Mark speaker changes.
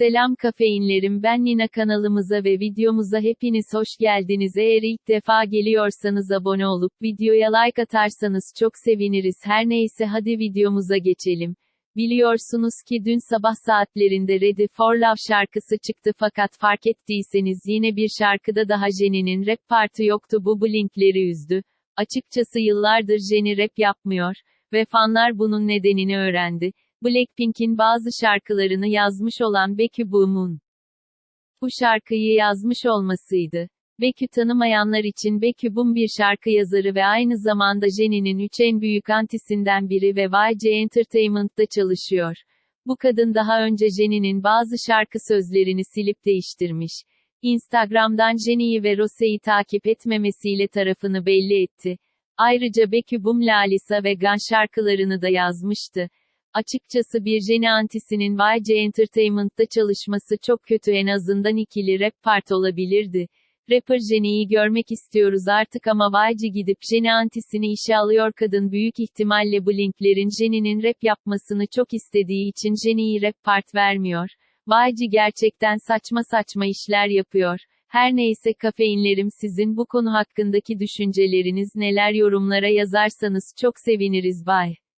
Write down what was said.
Speaker 1: Selam kafeinlerim ben Nina kanalımıza ve videomuza hepiniz hoş geldiniz. Eğer ilk defa geliyorsanız abone olup videoya like atarsanız çok seviniriz. Her neyse hadi videomuza geçelim. Biliyorsunuz ki dün sabah saatlerinde Ready for Love şarkısı çıktı fakat fark ettiyseniz yine bir şarkıda daha Jennie'nin rap partı yoktu bu Blink'leri üzdü. Açıkçası yıllardır Jennie rap yapmıyor ve fanlar bunun nedenini öğrendi. Blackpink'in bazı şarkılarını yazmış olan Baekhyun bu şarkıyı yazmış olmasıydı. Baekhyun tanımayanlar için Baekhyun bir şarkı yazarı ve aynı zamanda Jennie'nin üç en büyük antisinden biri ve YG Entertainment'ta çalışıyor. Bu kadın daha önce Jennie'nin bazı şarkı sözlerini silip değiştirmiş. Instagram'dan Jennie'yi ve Rose'yi takip etmemesiyle tarafını belli etti. Ayrıca Baekhyun Lalisa ve Gun şarkılarını da yazmıştı. Açıkçası bir Jennie antisinin YG Entertainment'ta çalışması çok kötü en azından ikili rap part olabilirdi. Rapper Jennie'yi görmek istiyoruz artık ama YG gidip Jennie antisini işe alıyor kadın büyük ihtimalle Blink'lerin Jennie'nin rap yapmasını çok istediği için Jennie'yi rap part vermiyor. YG gerçekten saçma saçma işler yapıyor. Her neyse kafeinlerim sizin bu konu hakkındaki düşünceleriniz neler yorumlara yazarsanız çok seviniriz. Bye.